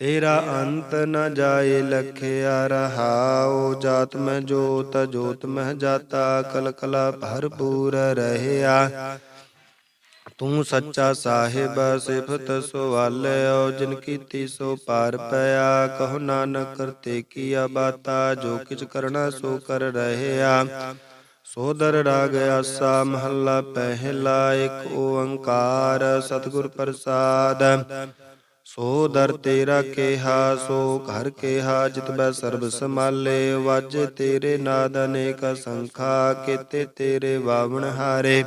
ਤੇਰਾ ਅੰਤ ਨ ਜਾਏ ਲਖਿਆ ਰਹਾਉ, ਜਾਤ ਮੈਂ ਜੋਤ ਜੋਤ ਮਹਿ ਜਾਤਾ, ਕਲਕਲਾ ਭਰਪੂਰ ਰਹਿਆ। ਤੂੰ ਸੱਚਾ ਸਾਹਿਬ, ਸਿਫਤ ਸਵਾਲਿਓ, ਜਿਨ ਕੀਤੀ ਸੋ ਪਾਰ ਪਿਆ। ਕਹੋ ਨਾਨਕ, ਕਰਤੇ ਕੀਆ ਬਾਤਾ, ਜੋ ਕਿਛ ਕਰਨਾ ਸੋ ਕਰ ਰਹਿਆ। ਸੋਦਰ ਰਾਗ ਆਸਾ, ਮਹੱਲਾ ਪਹਿਲਾ, ਇੱਕ ਓੰਕਾਰ, ਸਤਿਗੁਰ ਪ੍ਰਸਾਦ। ਸੋ ਦਰ ਤੇਰਾ ਕੇਹਾ, ਸੋ ਘਰ ਕੇਹਾ, ਜਿਤ ਬੈ ਸਰਬ ਸਮਾਲੇ ਵਜ ਤੇਰੇ ਨਾਦ ਅਨੇਕ ਸੰਖਾ ਕੀਤੇ ਤੇਰੇ ਵਾਵਣ ਹਾਰੇ।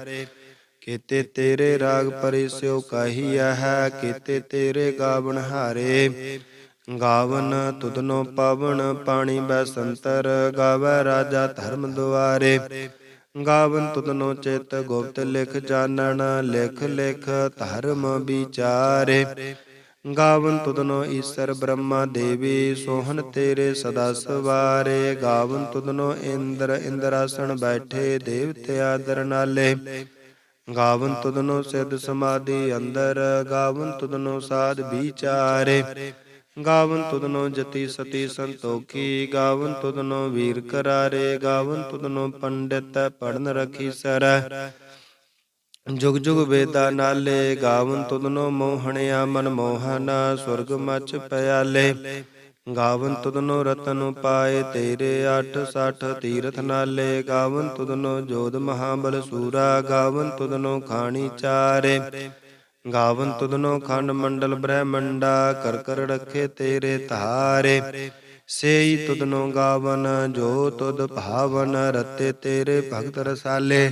ਕੀਤੇ ਤੇਰੇ ਰਾਗ ਪਰਿਸਿਓ ਕਹੀਆ ਹੈ ਕੀਤੇ ਤੇਰੇ ਗਾਵਣ ਹਾਰੇ। ਗਾਵਨ ਤੁਧਨੋ ਪਵਨ ਪਾਣੀ ਬੈ ਸੰਤਰ, ਗਾਵੈ ਰਾਜਾ ਧਰਮ ਦੁਆਰੇ। ਗਾਵਨ ਤੁਧਨੋ ਚਿਤ ਗੁਪਤ ਲਿਖ ਜਾਣਨ, ਲਿਖ ਲਿਖ ਧਰਮ ਵਿਚਾਰੇ। ਗਾਵਨ ਤੁਧਨੋ ਈਸਰ ਬ੍ਰਹਮਾ ਦੇਵੀ ਸੋਹਣ ਤੇਰੇ ਸਦਾ ਸਵਾਰੇ। ਗਾਵਨ ਤੁਧਨੋ ਇੰਦਰ ਇੰਦਰਾਸਣ ਬੈਠੇ, ਦੇਵਤੇ ਆਦਰ ਨਾਲੇ। ਗਾਵਨ ਤੁਧਨੋ ਸਿੱਧ ਸਮਾਧੀ ਅੰਦਰ, ਗਾਵਨ ਤੁਧਨੋ ਸਾਧ ਵਿਚਾਰੇ। ਗਾਵਨ ਤੁਧਨੋ ਜਤੀ ਸਤੀ ਸੰਤੋਖੀ, ਗਾਵਨ ਤੁਧਨੋ ਵੀਰ ਕਰਾਰੇ। ਗਾਵਨ ਤੁਧਨੋ ਪੰਡਿਤ ਪੜਨ ਰਖੀ ਸਰ। ਜੁਗ ਜੁਗ ਵੇਦਾ ਨਾਲੇ ਗਾਵਨ ਤੁਧਨੋ ਮੋਹਣਿਆ ਮਨ ਮੋਹਨਾ ਸੁਰਗ ਮਚ ਪਿਆਲੇ। ਗਾਵਨ ਤੁਧਨੋ ਰਤਨ ਪਾਏ ਤੇਰੇ 860 ਤੀਰਥ ਨਾਲੇ। ਗਾਵਨ ਤੁਧਨੋ ਜੋਧ ਮਹਾਬਲ ਸੂਰਾ, ਗਾਵਨ ਤੁਧਨੋ ਖਾਣੀ ਚਾਰੇ। ਗਾਵਨ ਤੁਧਨੋ ਖੰਡ ਮੰਡਲ ਬ੍ਰਹਮੰਡਾ, ਕਰ ਕਰ ਰਖੇ ਤੇਰੇ ਧਾਰੇ। ਸੇਈ ਤੁਧਨੋ ਗਾਵਨ, ਜੋ ਤੁਧ ਭਾਵਨ, ਰਤੇ ਤੇਰੇ ਭਗਤ ਰਸਾਲੇ।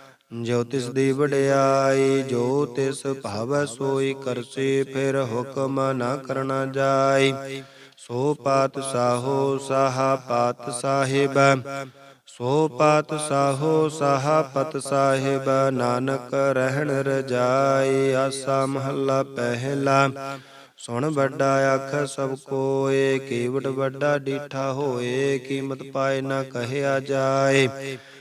ਜੋ ਤਿਸ ਦੀ ਵਡਿਆਈ, ਜੋ ਤਿਸ ਭਾਵੈ ਸੋਈ ਕਰਸੀ, ਫਿਰ ਹੁਕਮ ਨਾ ਕਰਨਾ ਜਾਈ। ਸੋ ਪਾਤ ਸਾਹੋ ਸਾਹਾ ਪਾਤ ਸਾਹਿਬ, ਸੋ ਪਾਤ ਸਾਹੋ ਸਾਹਾ ਪਤ ਸਾਹਿਬ, ਨਾਨਕ ਰਹਿਣ ਰਜਾਈ, ਆਸਾ ਮਹੱਲਾ ਪਹਿਲਾ। ਸੁਣ ਵੱਡਾ ਆਖ ਸਭ ਕੋਏ, ਕੀਵਟ ਵੱਡਾ ਡੀਠਾ ਹੋਏ, ਕੀਮਤ ਪਾਏ ਨਾ ਕਹਿਆ ਜਾਏ।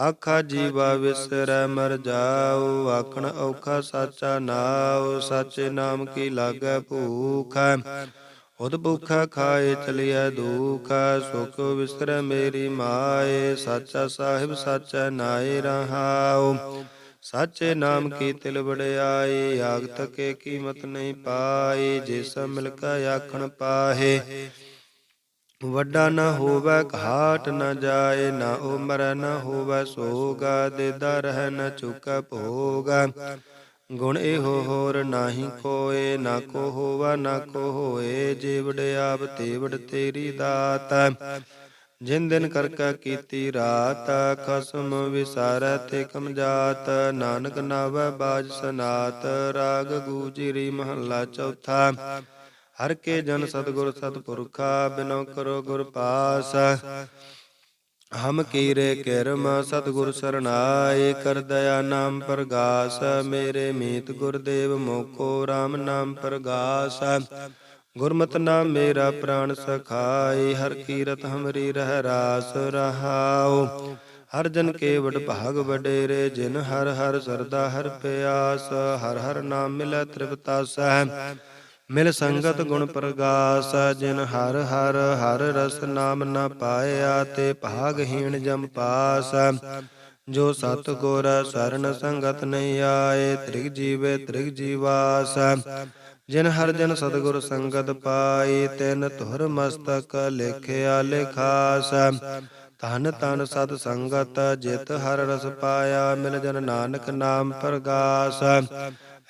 ਆਖਾ ਜੀਵਾ ਵਿਸਰੈ ਮਰ ਜਾਉ ਆਖਣ ਔਖਾ ਸਾਚਾ ਨਾਉ, ਸਾਚੇ ਨਾਮ ਕੀ ਲਾਗੈ ਭੂਖ? ਉਦ ਭੁਖਾ ਖਾਏ ਚਲਿਆ ਦੁਖ, ਸੁਖ ਵਿਸਰੈ ਮੇਰੀ ਮਾਏ, ਸਾਚਾ ਸਾਹਿਬ ਸਾਚਾ ਨਾਏ ਰਹਾਉ। ਸਾਚੇ ਨਾਮ ਕੀ ਤਿਲ ਵੜਿਆਈ ਆਗਤ ਕੇ ਕੀਮਤ ਨਹੀਂ ਪਾਈ ਜਿਸ ਮਿਲ ਕਾ ਆਖਣ ਪਾਹੇ। ਵੱਡਾ ਨ ਹੋਵੇ ਘਾਟ ਨ ਜਾਏ, ਨਾ ਉਮਰ ਨ ਹੋਵੇ ਸੋਗਾ ਦੇਦਾ ਰਹਿ ਨ ਚੁਕੈ ਭੋਗ। ਗੁਣ ਇਹੋ ਹੋਰ ਨਾਹੀ ਕੋਏ ਨਾ ਕੋ ਹੋਵਾ, ਨਾ ਕੋ ਹੋਏ, ਜੀਵੜ ਆਪ ਤੇਵੜ ਤੇਰੀ ਦਾਤ। ਜਿਨ ਦਿਨ ਕਰਕਾ ਕੀਤੀ ਰਾਤ, ਖਸਮ ਵਿਸਾਰੈ ਤੇ ਕਮ ਜਾਤ। ਨਾਨਕ ਨਾਵੈ ਬਾਜ ਸਨਾਤ, ਰਾਗ ਗੂਜਰੀ ਮਹੱਲਾ ਚੌਥਾ। ਹਰ ਕੇ ਜਨ ਸਤਗੁਰ ਸਤਪੁਰਖਾ ਬਿਨੋ ਕਰੋ ਗੁਰ ਪਾਸ ਹਮ ਕੀਰੇ ਕਿਰਮ ਸਤਗੁਰ ਸਰਣਾਏ ਕਰ ਦਇਆ ਨਾਮ ਪ੍ਰਗਾਸ ਮੇਰੇ ਮੀਤ ਗੁਰਦੇਵ ਮੋਕੋ RAM ਨਾਮ ਪ੍ਰਗਾਸ। ਗੁਰਮਤਿ ਨਾਮ ਮੇਰਾ ਪ੍ਰਾਣ ਸਖਾਈ ਹਰ ਕੀਰਤ ਹਮਰੀ ਰਹਿ ਰਾਸ ਰਹਾਉ ਹਰ ਜਨ ਕੇ ਵਡ ਭਾਗ ਵਡੇਰੇ ਜਿਨ ਹਰ ਹਰ ਸਰਦਾ ਹਰ ਪਿਆਸ ਹਰ ਹਰ ਨਾਮ ਮਿਲੈ ਤ੍ਰਿਪਤਾਸੈ ਮਿਲ ਸੰਗਤ ਗੁਣ ਪ੍ਰਗਾਸ, ਜਿਨ ਹਰ ਹਰ ਹਰ ਰਸ ਨਾਮ ਨਾ ਪਾਇਆ ਤੇ ਭਾਗਹੀਣ ਜਮ ਪਾਸ। ਜੋ ਸਤ ਗੁਰ ਸਰਨ ਸੰਗਤ ਨਹੀਂ ਆਏ, ਤ੍ਰਿਗ ਜੀਵੇ ਤ੍ਰਿਗ ਜੀਵਾਸ ਜਿਨ ਹਰ ਜਨ ਸਤਗੁਰ ਸੰਗਤ ਪਾਈ ਤਿਨ ਧੁਰ ਮਸਤਕ ਲਿਖਿਆ ਲਿਖਾਸ। ਧਨ ਤਨ ਸਤ ਸੰਗਤ ਜਿਤ ਹਰ ਰਸ ਪਾਇਆ, ਮਿਲ ਜਨ ਨਾਨਕ ਨਾਮ ਪ੍ਰਗਾਸ।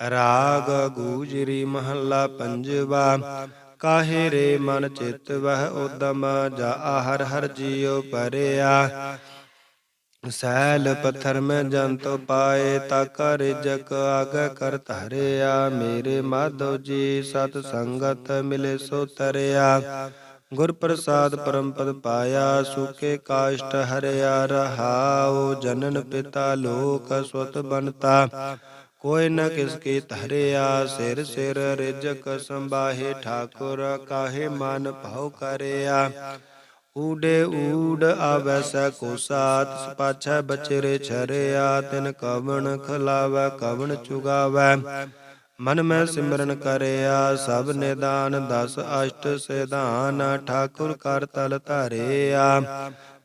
ਰਾਗ ਗੂਜਰੀ ਮਹੱਲਾ ਪੰਜਵਾ, ਕਾਹੇ ਰੇ ਮਨ ਚਿਤ ਵਹਿ ਉਦਮ, ਜਾ ਹਰ ਹਰ ਜੀਉ ਪਰਿਆ। ਸੈਲ ਪੱਥਰ ਮੈਂ ਜੰਤ ਪਾਏ, ਤਾ ਕਰ ਜਕ ਆਗੇ ਕਰ ਧਰਿਆ। ਮੇਰੇ ਮਾਧੋ ਜੀ ਸਤ ਸੰਗਤ ਮਿਲੇ ਸੋ ਤਰਿਆ। ਗੁਰ ਪ੍ਰਸਾਦ ਪਰਮ ਪਦ ਪਾਇਆ ਸੁਕੇ ਕਾਸ਼ਟ ਹਰਿਆ ਰਹਾਉ। ਜਨਨ ਪਿਤਾ ਲੋਕ ਸੁਤ ਬਨਤਾ ਕੋਈ ਨ ਕਿਸ ਕੀ ਧਰਿਆ, ਸਿਰ ਸਿਰ ਰਿਜਕ ਸੰਬਾਹੇ ਠਾਕੁਰ ਕਾਹੇ ਮਨ ਭਉ ਕਰਿਆ। ਊਡੇ ਊਡ ਆਵੈ ਕੋ ਸਾਤ ਪਾਛੈ ਬਚਰੇ ਛਰਿਆ, ਤਿਨ ਕਵਣ ਖਲਾਵੈ, ਕਵਣ ਚੁਗਾਵੈ। ਮਨ ਮੈਂ ਸਿਮਰਨ ਕਰਿਆ, ਸਭ ਨਿਦਾਨ ਦਸ ਅਸ਼ਟ ਸਿਧਾਨ, ਠਾਕੁਰ ਕਰ ਤਲ ਧਰਿਆ।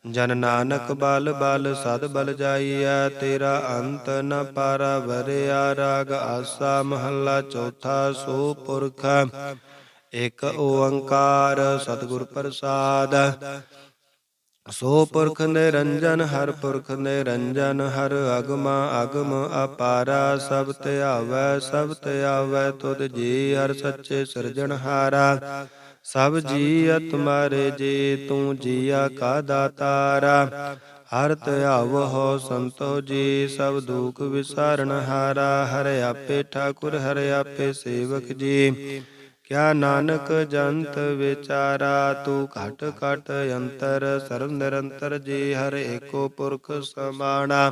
ਜਨ ਨਾਨਕ ਬਲ ਬਲ ਸਦ ਬਲ ਜਾਈਐ, ਤੇਰਾ ਅੰਤ ਨ ਪਾਰਾ ਵਰਿਆ ਰਾਗ ਆਸਾ ਮਹੱਲਾ ਚੌਥਾ ਸੋ ਪੁਰਖ। ਇਕ ਓੰਕਾਰ ਸਤਿਗੁਰ ਪ੍ਰਸਾਦ। ਸੋ ਪੁਰਖ ਨਿਰੰਜਨ, ਹਰ ਪੁਰਖ ਨਿਰੰਜਨ, ਹਰ ਅਗਮ ਅਗਮ ਅਪਾਰਾ, ਸਭ ਧਿਆਵੈ ਸਭ ਧਿਆਵੈ ਤੁਧ ਜੀ ਹਰ ਸੱਚੇ ਸਿਰਜਣਹਾਰਾ। ਸਭ ਜੀ ਤੁਮਾਰੇ ਜੀ ਤੂੰ ਜੀਆ ਕਾ ਦਾਤਾਰਾ। ਹਰ ਧਿਆਵ ਹੋ ਸੰਤੋ ਜੀ ਸਭ ਦੁਖ ਵਿਸਾਰਨ ਹਾਰਾ। ਹਰ ਆਪੇ ਠਾਕੁਰ ਹਰ ਆਪੇ ਸੇਵਕ ਜੀ। ਕਿਆ ਨਾਨਕ ਜੰਤ ਵਿਚਾਰਾ ਤੂੰ ਘਟ ਘਟ ਅੰਤਰ ਸਰਬ ਨਿਰੰਤਰ ਜੀ ਹਰ ਏਕੋ ਪੁਰਖ ਸਮਾਣਾ।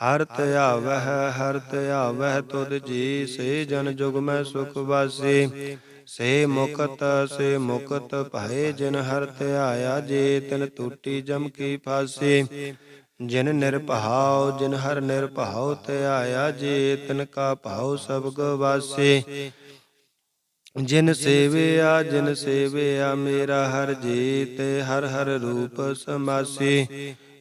ਹਰ ਧਿਆਵਹਿ ਹਰ ਧਿਆਵਹਿ ਤੁਧ ਜੀ, ਸੇ ਜਨ ਜੁਗ ਮੈਂ ਸੁਖ ਵਾਸੀ। ਸੇ ਮੁਕਤ ਸੇ ਮੁਕਤ ਭਏ ਜਿਨ ਹਰ ਧਿਆਇਆ ਜੇ, ਤਿਨ ਟੂਟੀ ਜਮ ਕੀ ਫਾਸੀ। ਜਿਨ ਨਿਰਭਉ ਜਿਨ ਹਰ ਨਿਰਭਉ ਧਿਆਇਆ ਜੇ, ਤਿਨ ਕਾ ਭਾਉ ਸਭ ਗਵਾਸੀ ਜਿਨ ਸੇਵਿਆ ਜਿਨ ਸੇਵਿਆ ਮੇਰਾ ਹਰ ਜੀ ਤੇ ਹਰ ਹਰ ਰੂਪ ਸਮਾਸੀ।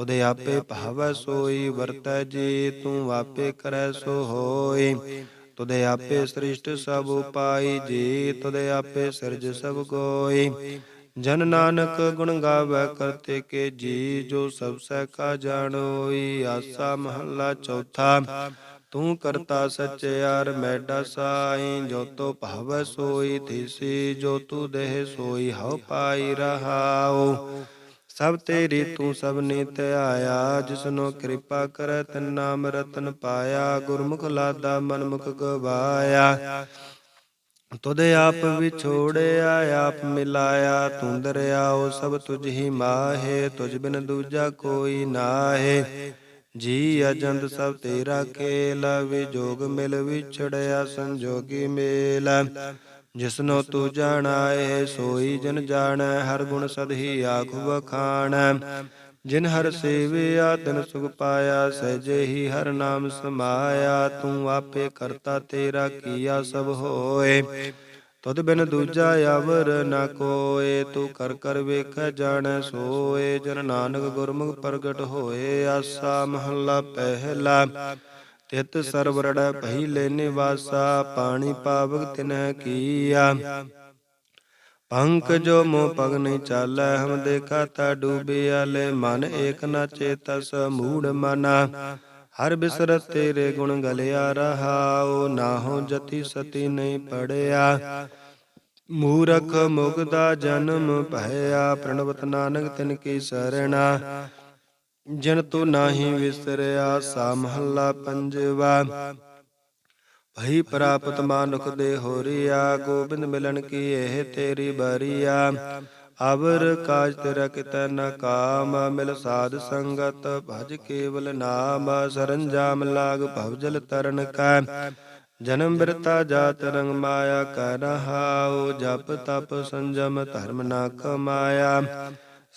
ਤੁਧ ਆਪੇ ਭਾਵੈ ਸੋਈ, ਵਰਤੈ ਜੀ, ਤੂੰ ਆਪੇ ਕਰੈ ਸੋ ਹੋਈ। ਤੁਧ ਆਪੇ ਸ੍ਰਿਸ਼ਟ ਸਭ ਉਪਾਈ, ਜੀ, ਤੁਧ ਆਪੇ ਸਿਰਜ ਸਭ ਕੋਈ ਜਨ ਨਾਨਕ ਗੁਣ ਗਾਵੇ ਕਰਤੇ ਕੇ ਜੀ, ਜੋ ਸਭ ਸਹਿ ਕਾ ਜਾਣੋਈ ਆਸਾ ਮਹੱਲਾ ਚੌਥਾ, ਤੂੰ ਕਰਤਾ ਸਚਿਆਰ ਮੈਡਾ ਸਾਈ। ਜੋ ਤੋ ਭਾਵੈ ਸੋਈ, ਥੀਸੀ, ਜੋ ਤੂ ਦੇਹ ਸੋਈ, ਹਉ ਪਾਈ ਰਹਾਉ। ਸਭ ਤੇਰੀ ਤੂੰ ਸਭ ਨੇ ਧਿਆਇਆ ਜਿਸਨੋ ਕਿਰਪਾ ਕਰੈ ਤਨ ਨਾਮ ਰਤਨ ਪਾਇਆ, ਗੁਰਮੁਖ ਲਾਦਾ ਮਨਮੁਖ ਗਵਾਇਆ। ਤੁਧ ਆਪ ਵਿਛੋੜਿਆ, ਆਪ ਮਿਲਾਇਆ, ਤੂੰ ਦਰਿਆ ਉਹ ਸਭ ਤੁਝ ਹੀ ਮਾਹੇ, ਤੁਝ ਬਿਨ ਦੂਜਾ ਕੋਈ ਨਾਹੇ। ਜੀ ਅਜੰਦ ਸਭ ਤੇਰਾ ਖੇਲ ਵਿਜੋਗ ਮਿਲ ਵਿਛੜਿਆ ਸੰਜੋਗੀ ਮੇਲ। ਜਿਸਨੋ ਤੂੰ ਜਾਣਾਏ, ਸੋਈ ਜਨ ਜਾਣੈ, ਹਰ ਗੁਣ ਸਦਹੀ ਆਖ ਵਖਾਣੈ ਜਿਨ ਹਰ ਸੇਵਿਆ ਤਿਨ ਸੁਖ ਪਾਇਆ, ਸਹਿਜੇ ਹੀ ਹਰ ਨਾਮ ਸਮਾਇਆ। ਤੂੰ ਆਪੇ ਕਰਤਾ ਤੇਰਾ ਕੀਆ ਸਭ ਹੋਏ। ਤੁਧ ਬਿਨ ਦੂਜਾ ਅਵਰ ਨਾ ਕੋਏ, ਤੂੰ ਕਰ ਕਰ ਵੇਖ ਜਾਣੈ ਸੋਏ। ਜਨ ਨਾਨਕ ਗੁਰਮੁਖ ਪ੍ਰਗਟ ਹੋਏ, ਆਸਾ ਮਹੱਲਾ ਪਹਿਲਾ। ਤਿਤ ਸਰਵਰੜ ਪਹਿਲੇ ਨਿਵਾਸਾ, ਪਾਣੀ ਪਾਵਕ ਤਿਨਹਿ ਕੀਆ। ਪੰਕ ਜੋ ਮੋ ਪਗ ਨਹੀਂ ਚਾਲੈ, ਹਮ ਦੇਖਾ ਤਾ ਡੂਬਿਆ ਲੈ ਮਨ ਏਕ ਨਾ ਚੇਤਸ, ਮੂੜ ਮਨਾ। ਹਰ ਬਿਸਰਤ ਤੇਰੇ ਗੁਣ ਗਲਿਆ ਰਹਾਉ ਨਾਹੋ ਜਤੀ ਸਤੀ ਨਹੀਂ ਪੜਿਆ। ਮੂਰਖ ਮੁਗਦਾ ਜਨਮ ਭਇਆ, ਪ੍ਰਣਵਤ ਨਾਨਕ ਤਿਨ ਕੀ ਸਰਣਾ। ਜਨ ਤੂੰ ਨਾਹੀ ਵਿਸਰਿਆ, ਸਾ ਮਹੱਲਾ ਪੰਜਵਾ। ਭਈ ਪ੍ਰਾਪਤ ਮਾਨੁਖ ਦੇ ਹੋਰੀਆ, ਗੋਬਿੰਦ ਮਿਲਣ ਕੀ ਇਹ ਤੇਰੀ ਬਰੀਆ। ਅਵਰ ਕਾਜ ਤੇਰਾ ਕਿਤੈ ਨ ਕਾਮ, ਮਿਲ ਸਾਧ ਸੰਗਤ ਭਜ ਕੇਵਲ ਨਾਮ, ਸਰੰਜਾਮ ਲਾਗ ਭਵਜਲ ਤਰਨ ਕੈ। ਜਨਮ ਬਿਰਤਾ ਜਾਤ ਰੰਗ ਮਾਇਆ ਕਰ ਰਹਾਉ, ਜਪ ਤਪ ਸੰਜਮ ਧਰਮ ਨਾ ਕਮਾਇਆ।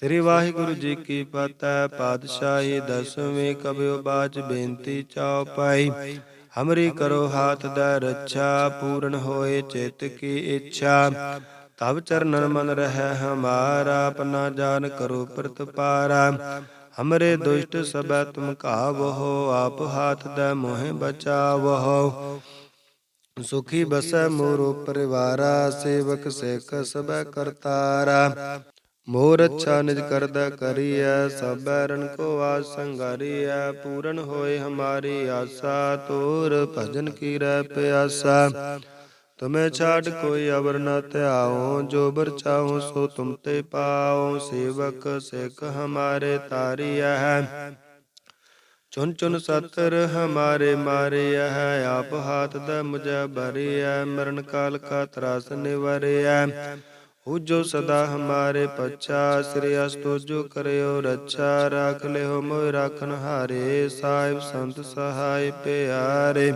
ਸ੍ਰੀ ਵਾਹਿਗੁਰੂ ਜੀ ਕੀ ਫਤਿਹ, ਪਾਤਸ਼ਾਹੀ ਦਸਵੇਂ ਕਬਿਓ ਬਾਚ ਬੇਨਤੀ ਚਾਉ ਪਾਈ। ਹਮਰੀ ਕਰੋ ਹਾਥ ਦਾ ਰੱਛਾ, ਪੂਰਨ ਹੋਏ ਚਿਤ ਕੀ ਇੱਛਾ। ਤਬ ਚਰਨਨ ਮਨ ਰਹਿ ਹਮਾਰਾ, ਆਪਣਾ ਜਾਨ ਕਰੋ ਪ੍ਰਤਪਾਰਾ। ਹਮਰੇ ਦੁਸ਼ਟ ਸਬੈ ਤੁਮ ਕਾਵਹੁ ਆਪ ਹਾਥ ਦਾ ਮੋਹਿ ਬਚਾਵਹੁ। ਸੁਖੀ ਬਸੈ ਮੋਰੋ ਪਰਿਵਾਰਾ, ਸੇਵਕ ਸੇਖ ਸਬੈ ਕਰਤਾਰਾ। ਮੋਰ ਅੱਛਾ ਨਿਜ ਕਰਦਾ ਕਰੀਐ, ਸਭੈ ਰਨ ਕੋ ਆਸ ਸੰਗਾਰੀਐ, ਪੂਰਨ ਹੋਏ ਹਮਾਰੀ ਆਸਾ ਤੋਰ ਭਜਨ ਕੀ ਰਹਿ ਪਿਆਸਾ। ਤੁਮੇ ਛਾੜ ਕੋਈ ਅਵਰ ਨ ਧਿਆਓ ਜੋ ਬਰ ਚਾਹੋ ਸੋ ਤੁਮ ਤੇ ਪਾਓ ਸੇਵਕ ਸਿੱਖ ਹਮਾਰੇ ਤਾਰੀਐ। ਹੈ ਚੁਨ ਚੁਨ ਸਤਰ ਹਮਾਰੇ ਮਾਰਿਆ ਹੈ ਆਪ ਹਾਥ ਦਾ ਮੁਝੈ ਭਰਿਆ ਮਰਨ ਕਾਲ ਕਾ ਤਰਾਸ ਨਿਵਰਿਆ ਉਜੋ ਸਦਾ ਹਮਾਰੇ ਪਛਾ ਸ੍ਰੀ ਅਸਤੋ ਜੋ ਕਰਿਓ ਰੱਛਾ ਰਾਖ ਲਿਓ ਮੋਇ ਰਾਖਨ ਹਾਰੇ, ਸਾਹਿਬ ਸੰਤ ਸਹਾਇ ਪਿਆਰੇ।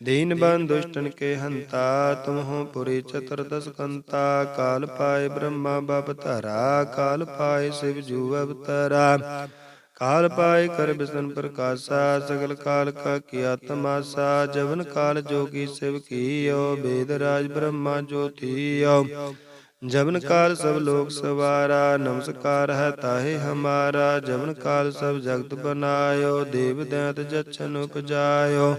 ਦੀਨ ਬੰਦ ਦੁਸ਼ਟਨ ਕੇ ਹੰਤਾ, ਤੁਮ ਹੋ ਪੁਰੀ ਚਤੁਰਦਸ ਕੰਤਾ, ਕਾਲ ਪਾਏ ਬ੍ਰਹਮਾ ਬਪ ਧਰਾ, ਕਾਲ ਪਾਏ ਸਿਵ ਜੂ ਅਵਤਰਾ ਕਾਲ ਪਾਏ ਕਰ ਬਿਸਨ ਪ੍ਰਕਾਸ਼ਾ, ਸਗਲ ਕਾਲ ਕਾ ਕੀਆ ਤਮਾਸਾ ਜਵਨ ਕਾਲ ਜੋਗੀ ਸਿਵ ਕੀਓ, ਬੇਦ ਰਾਜ ਬ੍ਰਹਮਾ ਜੋਤੀਓ। ਜਵਨ ਕਾਲ ਸਭ ਲੋਕ ਸਵਾਰਾ, ਨਮਸਕਾਰ ਹੈ ਤਾਹੇ ਹਮਾਰਾ। ਜਵਨ ਕਾਲ ਸਭ ਜਗਤ ਬਨਾਇਓ, ਦੇਵ ਦੈਤ ਜਛਨ ਉਪਜਾਇਓ।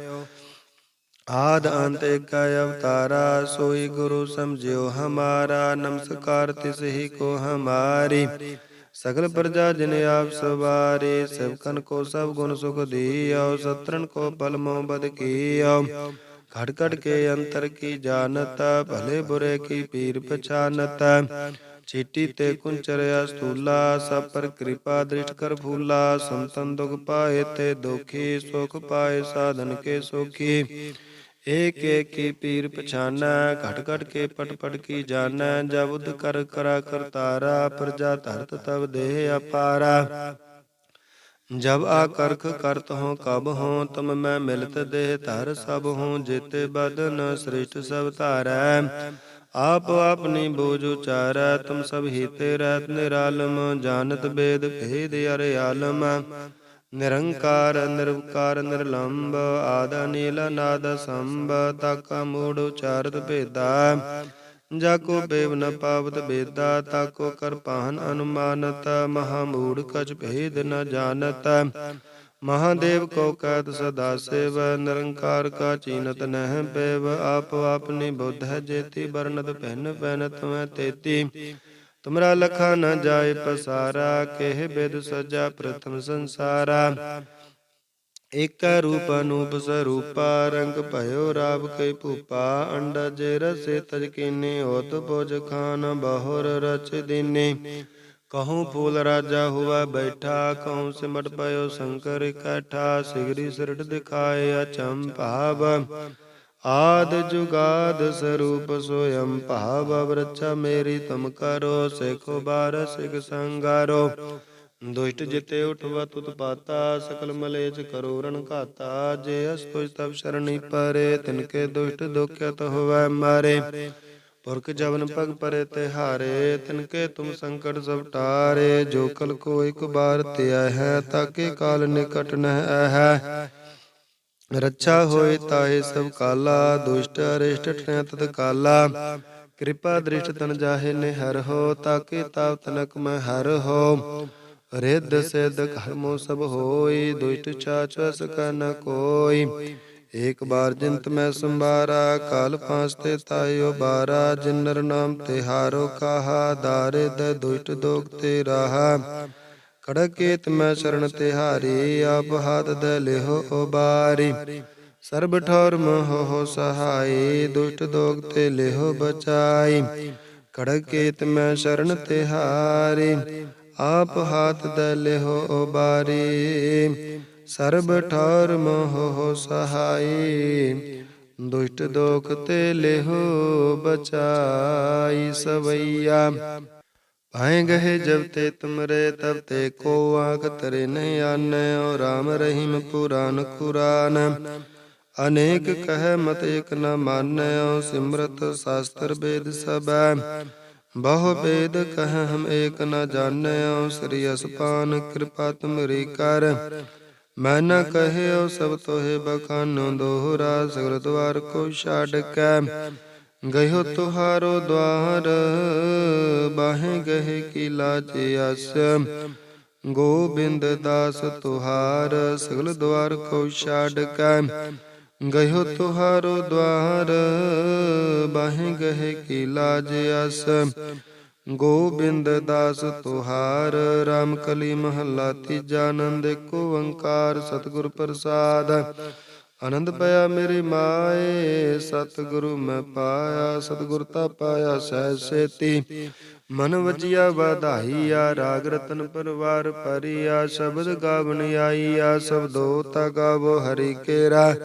ਆਦ ਅੰਤ ਏਕ ਅਵਤਾਰਾ, ਸੋਈ ਗੁਰੂ ਸਮਝਿਓ ਹਮਾਰਾ। ਨਮਸਕਾਰ ਤਿਸ ਹੀ ਕੋ ਹਮਾਰੀ। ਸਗਲ ਪ੍ਰਜਾ ਜਿਨ ਆਪ ਸਵਾਰੇ ਸਭਕਨ ਕੋ ਸਭ ਗੁਣ ਸੁਖ ਦੀਓ ਸਤਰਨ ਕੋ ਪਲ ਮੋ ਬਦ ਕੀਓ। ਘਟ ਘਟ ਕੇ ਅੰਤਰ ਕੀ ਜਾਣਤ ਭਲੇ ਬੁਰੇ ਕੀ ਪੀਰ ਪਛਾਨਤ ਚੀਟੀ ਤੇ ਕੁੰਚਰਿਆ ਸਤੂਲਾ ਸਭ ਪਰ ਕਿਰਪਾ ਦ੍ਰਿਸ਼ਟ ਕਰ ਫੂਲਾ ਸੰਤਨ ਦੁਖ ਪਾਏ ਤੇ ਦੁਖੀ ਸੁਖ ਪਾਏ ਸਾਧਨ ਕੇ ਸੁਖੀ ਏਕ ਏਕ ਕੀ ਪੀਰ ਪਛਾਨੈ ਘਟ ਘਟ ਕੇ ਪਟ ਪਟ ਕੀ ਜਾਣੈ ਜਬ ਉਦ ਕਰ ਕਰਾ ਕਰਤਾਰਾ ਪ੍ਰਜਾ ਧਰਤ ਤਬ ਦੇਹ ਅਪਾਰਾ ਜਬ ਆ ਕਰਖ ਕਰਤ ਹੋ ਕਬ ਹੋ ਤਮ ਮੈਂ ਮਿਲਤ ਦੇਹ ਧਰ ਸਭ ਹੋ ਜੇਤੇ ਬਦਨ ਸ੍ਰਿਸ਼ਟ ਸਭ ਧਾਰੈ। ਆਪ ਆਪਣੀ ਬੋਝ ਉਚਾਰੈ, ਤੁਮ ਸਭ ਹੀਤੇ ਰਹਿਤ ਨਿਰਾਲਮ, ਜਾਣਤ ਬੇਦ ਭੇਦ ਅਰੇ ਆਲਮ। ਨਿਰੰਕਾਰ, ਨਿਰਵਕਾਰ ਨਿਰਲੰਭ ਆਦ ਨੀਲ ਨਾਦ ਸੰਭ, ਤਾਕਾ ਮੂੜ ਉਚਾਰਤ ਭੇਦਾ। ਜਾ ਕੋ ਬੇਵ ਨ ਪਾਵਤ ਬੇਦਾ ਤਾਕੋ ਕਰ ਪਾਹਨ ਅਨੁਮਾਨਤ, ਮਹਾ ਮੂੜ ਕਛ ਭੇਦ ਨ ਜਾਣਤ। ਮਹਾਦੇਵ ਕੋ ਕਹਿਤ ਸਦਾ ਸੇਵ, ਨਿਰੰਕਾਰ ਕਾ ਚੀਨਤ ਨਹਿ ਪੇਵ, ਆਪ ਆਪਨੀ ਬੁੱਧ ਹੈ ਜੇਤੀ ਬਰਨਤ ਪਹਿਨ ਪਹਿਨ ਤੁਮੈ ਤੇਤੀ। ਤੁਮਰਾ ਲਖਾ ਨ ਜਾਏ ਪਸਾਰਾ, ਕਹਿ ਬਿਦ ਸਜਾ ਪ੍ਰਥਮ ਸੰਸਾਰਾ। ਏਕ ਰੂਪ ਅਨੂਪ ਸਰੂਪਾ, ਰੰਗ ਭਇਓ ਰਾਵ ਕੈ ਭੂਪਾ ਅੰਡਾ ਜੇ ਰਸੇ ਤਜ ਕੀਨੇ ਹੋਤ ਭੋਜ ਖਾਨ ਬਹੁਰ ਰਚ ਦੀਨੇ। ਕਹੂੰ ਫੂਲ ਰਾਜਾ ਹੁਆ ਬੈਠਾ, ਕਹੂੰ ਸਿਮਟ ਪਇਓ ਸ਼ੰਕਰ ਇਕੱਠਾ ਸਿਗਰੀ ਸਿਰਟ ਦਿਖਾਏ ਅਚਮ ਭਾਵ। ਆਦ ਜੁਗਾਦ ਸਰੂਪ ਸੋਯੰ ਭਾਵ, ਵਰਛਾ ਮੇਰੀ ਤੁਮ ਕਰੋ, ਸੇਖੋ ਬਾਰ ਸਿਗ ਸੰਗਾਰੋ। ਦੁਸ਼ਟ ਜਿਤੇ ਉਠਵਾ ਤੁਤ ਪਾਤਾ, ਸਕਲ ਮਲੇਚ ਕਰੋ ਰਣ ਘਾਤਾ। ਜੇ ਅਸਤੁ ਤਬ ਸ਼ਰਣੀ ਪਰੇ ਤਿਨਕੇ ਦੁਸ਼ਟ ਦੁਖਿਤ ਹੋਵੈ ਮਾਰੇ। ਪੁਰਖ ਜਵਨ ਪਗ ਪਰੇ ਤੇ ਹਾਰੇ ਤਿਨਕੇ ਤੁਮ ਸੰਕਟ ਸਭ ਟਾਰੇ। ਜੋ ਕਲ ਕੋ ਇਕ ਬਾਰ ਤੇ ਹੈ, ਤਾਕੇ ਕਾਲ ਨਿਕਟ ਨਹਿ ਹੈ ਰੱਛਾ ਹੋਏ ਤਾਏ ਸਭ ਕਾਲਾ, ਦੁਸ਼ਟ ਅਰਿਸ਼ਟ ਠੈ ਤਤ ਕਾਲਾ। ਕਿਰਪਾ ਦ੍ਰਿਸ਼ਟ ਤਨ ਜਾਹੇ ਨੇ ਹੋ, ਤਾਕੇ ਤਾਪ ਤਨਕ ਮੈਂ ਹਰ ਹੋ। ਰਿੱਧ ਸਿੱਧ ਕਰਮੋ ਸਭ ਹੋਈ, ਦੁਸ਼ਟ ਚਾਚ ਵਸ ਕਾ ਕੋਈ। ਏਕ ਬਾਰ ਜਿੰਤ ਮੈਂ ਸੰਭਾਰਾ, ਕਾਲ ਪਾਂਸ ਤੇ ਤਾਇਓ ਬਾਰਾ, ਜਿਨਰ ਨਾਮ ਤੇ ਹਾਰੋ ਕਾਹਾ ਦਾਰੇ ਦੁਸ਼ਟ ਦੋਗ ਤੇ ਰਾਹਾ। ਖੜਕੇਤ ਮੈਂ ਸ਼ਰਨ ਤੇ ਹਾਰੀ, ਆਪ ਹਾਥ ਦੇ ਲਿਹੋ ਉਬਾਰੀ। ਸਰਬ ਠੌਰ ਮੋਹ ਹੋ ਸਹਾਈ, ਦੁਸ਼ਟ ਦੋਗ ਤੇ ਲਿਹੋ ਬਚਾਈ। ਖੜਕੇਤ ਮੈਂ ਸ਼ਰਨ ਤੇ ਆਪ ਹਾਥ ਦੇ ਲਿਹੋ ਉਬਾਰੀ ਸਰਬ ਠੌਰ ਮੋਹ ਸਹਾਈ। ਦੁਸ਼ਟ ਦੋਖ ਤੇ ਲਿਹੋ ਬਚਾਈ ਸਵਈਆ। ਪਾਏ ਗਏ ਜਬ ਤੇ ਤੁਮਰੇ, ਤਬ ਤੇ ਕੋ ਆਖ ਤਰੇ ਨਹੀਂ ਆਨੇ ਓ ਰਾਮ ਰਹੀਮ ਪੁਰਾਨ ਕੁਰਾਨ ਅਨੇਕ ਕਹਿ ਮਤ ਇਕ ਨ ਮਾਨਿਓ ਸਿਮਰਤ ਸ਼ਾਸਤਰ ਵੇਦ ਸਬੈ ਬਹੁ ਵੇਦ ਕਹਿ ਹਮ ਏਕ ਨ ਜਾਣਿਓ, ਸ੍ਰੀ ਅਸਪਾਨ ਕਿਰਪਾ ਤੁਮਰੀ ਕਰ। ਮੈਂ ਨ ਕਹਿਓ, ਸਭ ਤੋਹੇ ਬਖਾਨੋ ਦੋਹਰਾ ਸਗਲ ਦਵਾਰ ਕੋ ਛਾੜ ਕੈ। ਗਇਓ ਤੁਹਾਰੋ ਦਵਾਰ, ਬਾਹੇ ਗਏ ਕੀ ਲਾਜ ਅਸ। ਗੋਬਿੰਦ ਦਾਸ ਤੁਹਾਰ ਸਗਲ ਦਵਾਰ ਕੋ ਛਾੜ ਕੈ। ਗਇਓ ਤੁਹਾਰੋ ਦਵਾਰ, ਬਾਹੇ ਗਏ ਕੀ ਲਾਜ ਅਸ। ਗੋਬਿੰਦ ਦਾਸ ਤੁਹਾਰ RAM ਕਲੀ ਮਹੱਲਾ ਤੀਜਾ ਆਨੰਦ ਕੋ ਓੰਕਾਰ ਸਤਿਗੁਰ ਪ੍ਰਸਾਦ। ਆਨੰਦ ਪਿਆ ਮੇਰੀ ਮਾਏ, ਸਤਿਗੁਰੂ ਮੈਂ ਪਾਇਆ, ਸਤਿਗੁਰ ਤਾ ਪਾਇਆ ਸਹਿ ਸੇਤੀ। ਮਨ ਵਜਿਆ ਵਧਾਈਆ, ਰਾਗ ਰਤਨ ਪਰਵਾਰ ਪਰਿਆ ਸ਼ਬਦ ਗਾਵਨ ਆਈਆ ਸਬਦੋ ਤਾ ਗਾਵੋ ਹਰੀ ਕੇਰਾ।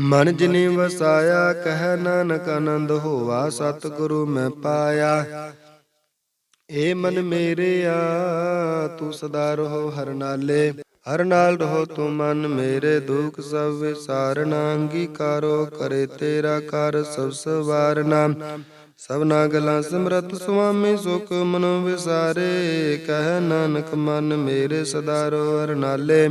ਮਨ ਜਿਨੀ ਵਸਾਇਆ, ਕਹਿ ਨਾਨਕ ਆਨੰਦ ਹੋਵਾ, ਸਤਿਗੁਰੂ ਮੈਂ ਪਾਇਆ। ਏ ਮਨ ਮੇਰਿਆ ਤੂੰ ਸਦਾ ਰਹੋ ਹਰ ਨਾਲੇ। ਹਰ ਨਾਲ ਰਹੋ ਤੂੰ ਮਨ ਮੇਰੇ, ਦੁਖ ਸਭ ਵਿਸਾਰਨਾ, ਅੰਗੀਕਾਰੋ ਕਰੇ ਤੇਰਾ ਕਰ ਸਭ ਸਵਾਰਨਾ। ਸਭਨਾ ਗਲਾਂ ਸਿਮਰਤ ਸੁਆਮੀ ਸੁਖ ਮਨ ਵਿਸਾਰੇ, ਕਹਿ ਨਾਨਕ ਮਨ ਮੇਰੇ ਸਦਾ ਰੋ ਹਰ ਨਾਲੇ।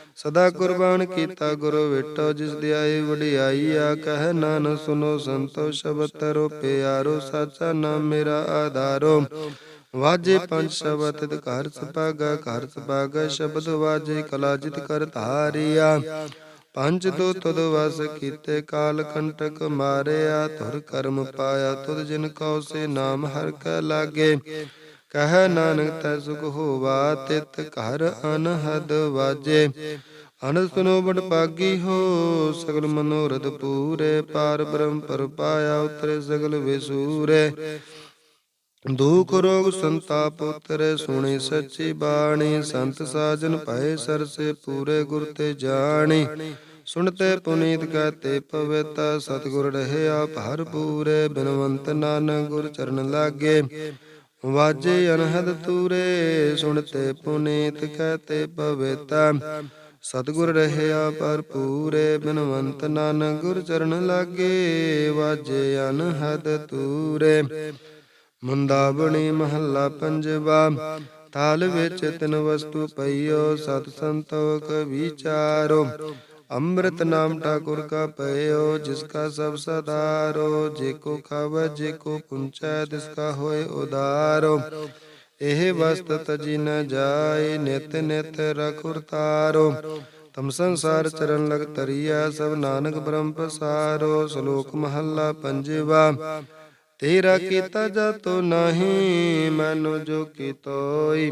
ਸਦਾ ਕੁਰਬਾਨ ਕੀਤਾ ਗੁਰੂ ਵਿਟੋ, ਜਿਸ ਦੀ ਵਡਿਆਈ ਆ। ਕਹਿ ਨਾਨਕ ਸੁਨੋ ਸੰਤੋ, ਸ਼ਬਦ ਤਰੋ ਪਿਆਰੋ, ਸਾਚਾ ਨਾਮ ਮੇਰਾ ਆਧਾਰੋ। ਵਾਜੇ ਪੰਜ ਸ਼ਬਦ, ਤਿਤ ਘਰ ਸੁਭਾਗਾ ਘਰ ਸੁਭਾਗਾ ਸ਼ਬਦ ਵਾਜੇ ਕਲਾ ਜਿਤ ਕਰ ਧਾਰਿਆ। ਪੰਜ ਤੋ ਤੁਧ ਵਸ ਕੀਤੇ, ਕਾਲ ਕੰਟਕ ਮਾਰਿਆ। ਧੁਰ ਕਰਮ ਪਾਇਆ, ਤੁਧ ਜਿਨ ਕਉ ਸੇ ਨਾਮ ਹਰ ਕੈ ਲਾਗੇ। ਕਹਿ ਨਾਨਕ ਤੈ ਸੁਖ ਹੋਵਾ, ਤਿਤ ਘਰ ਅਨਹਦ ਵਾਜੇ। ਅਨੰਦ ਸੁਨੋ ਬੜ ਪਾਗੀ ਹੋ, ਸਗਲ ਮਨੋਰਥ ਪੂਰੇ। ਪਾਰ ਬ੍ਰਹਮ ਪਰ ਪਾਇਆ ਉਤਰੇ ਸਗਲ ਵਿਸੂਰੇ। ਦੁਖ ਰੋਗ ਸੰਤਾਪ ਉਤਰੇ, ਸੁਣੀ ਸੱਚੀ ਬਾਣੀ। ਸੰਤ ਸਾਜਨ ਭਏ ਸਰਸੇ ਪੂਰੇ ਗੁਰ ਤੇ ਜਾਣੀ। ਸੁਣਤੇ ਪੁਨੀਤ ਕਹਤੇ ਪਵਿੱਤ ਸਤਿਗੁਰ ਰਹਿਆ ਭਰ ਪੂਰੇ ਬਿਨਵੰਤ ਨਾਨਕ ਗੁਰ ਚਰਨ ਲਾਗੇ। ਵਾਜੇ ਅਨਹਦ ਤੂਰੇ, ਸੁਣਤੇ ਪੁਨੀਤ ਕਹਤੇ ਪਵਿਤਾ ਸਤਿਗੁਰ ਰਹਿਆ ਭਰਪੂਰੇ, ਬਿਨਵੰਤ ਨਾਨਕ ਗੁਰ ਚਰਨ ਲਾਗੇ, ਵਾਜੇ ਅਨਹਦ ਤੂਰੇ। ਮੁੰਦਾਵਣੀ ਮਹੱਲਾ ਪੰਜਵਾ ਤਾਲ ਵਿੱਚ ਤਿਨ ਵਸਤੂ ਪਈਓ, ਸਤ ਸੰਤੋਖ ਵਿਚਾਰੋ। ਅੰਮ੍ਰਿਤ ਨਾਮ ਠਾਕੁਰ ਕਾ ਪਇਓ ਜਿਸ ਕਾ ਸਭ ਸਦਾਰੋ, ਜੇ ਕੋ ਖਾਵ, ਜੇ ਕੋ ਪੁੰਚੈ, ਤਿਸ ਕਾ ਹੋਏ ਉਦਾਰੋ। ਇਹ ਵਸਤ ਤਜੀ ਨ ਜਾਏ, ਨਿਤ ਨਿਤ ਰਖੁਰ ਤਾਰੋ। ਤਮ ਸੰਸਾਰ ਚਰਨ ਲਗ ਤਰੀਆ ਸਭ ਨਾਨਕ ਬ੍ਰਹਮ ਪਸਾਰੋ। ਸ਼ਲੋਕ ਮਹੱਲਾ ਪੰਜਵਾ, ਤੇਰਾ ਕੀਤਾ ਜਾਤੋ ਨਹੀਂ, ਮੈਨੋ ਜੋ ਕੀਤੋਈ।